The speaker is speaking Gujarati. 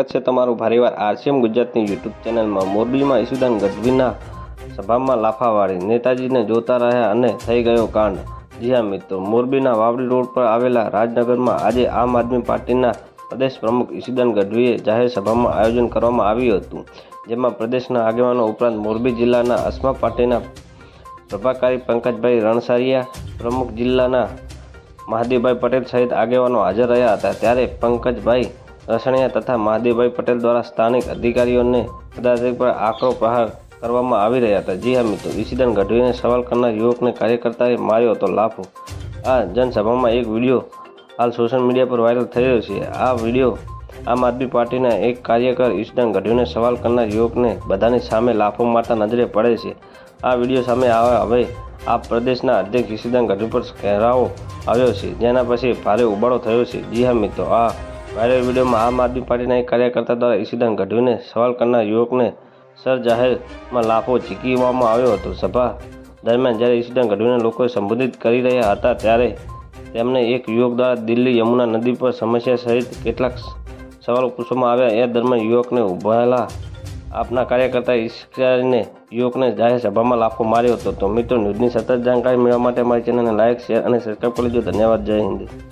સ્વાગત છે તમારું ભારેવાર આરસીએમ ગુજરાતની યુટ્યુબ ચેનલમાં. મોરબીમાં ઈસુદાન ગઢવીના સભામાં લાફાવાળી નેતાજીને જોતા રહ્યા અને થઈ ગયો કાંડ. જી હા મિત્રો, મોરબીના વાવડી રોડ પર આવેલા રાજનગરમાં આજે આમ આદમી પાર્ટીના પ્રદેશ પ્રમુખ ઈસુદાન ગઢવીએ જાહેર સભામાં આયોજન કરવામાં આવ્યું હતું, જેમાં પ્રદેશના આગેવાનો ઉપરાંત મોરબી જિલ્લાના અસ્મા પાર્ટીના પ્રભાકારી પંકજભાઈ રણસારિયા, પ્રમુખ જિલ્લાના મહાદેવભાઈ પટેલ સહિત આગેવાનો હાજર રહ્યા હતા. ત્યારે પંકજભાઈ રસણિયા તથા મહાદેવભાઈ પટેલ દ્વારા સ્થાનિક અધિકારીઓને પદાધિકારી પર આકરો પ્રહાર કરવામાં આવી રહ્યા હતા. જી હા મિત્રો ઈસીદન ગઢવીને સવાલ કરનાર યુવકને કાર્યકર્તાએ માર્યો હતો લાફો. આ જનસભામાં એક વીડિયો હાલ સોશિયલ મીડિયા પર વાયરલ થઈ રહ્યો છે. આ વીડિયો આમ આદમી પાર્ટીના એક કાર્યકર ઈસીદન ગઢવીને સવાલ કરનાર યુવકને બધાની સામે લાફો મારતા નજરે પડે છે. આ વીડિયો સામે આવે હવે આ પ્રદેશના અધ્યક્ષ ઈસીદન ગઢવી પર ઘેરાવો આવ્યો છે. જેના પછી ભારે ઉબાળો થયો છે. જી હા મિત્રો, આ વાયરલ વિડીયોમાં આમ આદમી પાર્ટીના એક કાર્યકર્તા દ્વારા ઈશદાન ઘડવીને સવાલ કરનાર યુવકને સર જાહેરમાં લાફો ચીકીવામાં આવ્યો હતો. સભા દરમિયાન જ્યારે ઈશદાન ગઢવીને લોકોએ સંબોધિત કરી રહ્યા હતા ત્યારે તેમને એક યુવક દ્વારા દિલ્હી યમુના નદી પર સમસ્યા સહિત કેટલાક સવાલો પૂછવામાં આવ્યા. એ દરમિયાન યુવકને ઉભાયેલા આપના કાર્યકર્તા ઈશ્કારીને યુવકને જાહેર સભામાં લાફો માર્યો હતો. તો મિત્રો, ન્યૂઝની સતત જાણકારી મેળવવા માટે મારી ચેનલને લાઇક શેર અને સબસ્ક્રાઈબ કરી લેજો ધન્યવાદ. જય હિન્દ.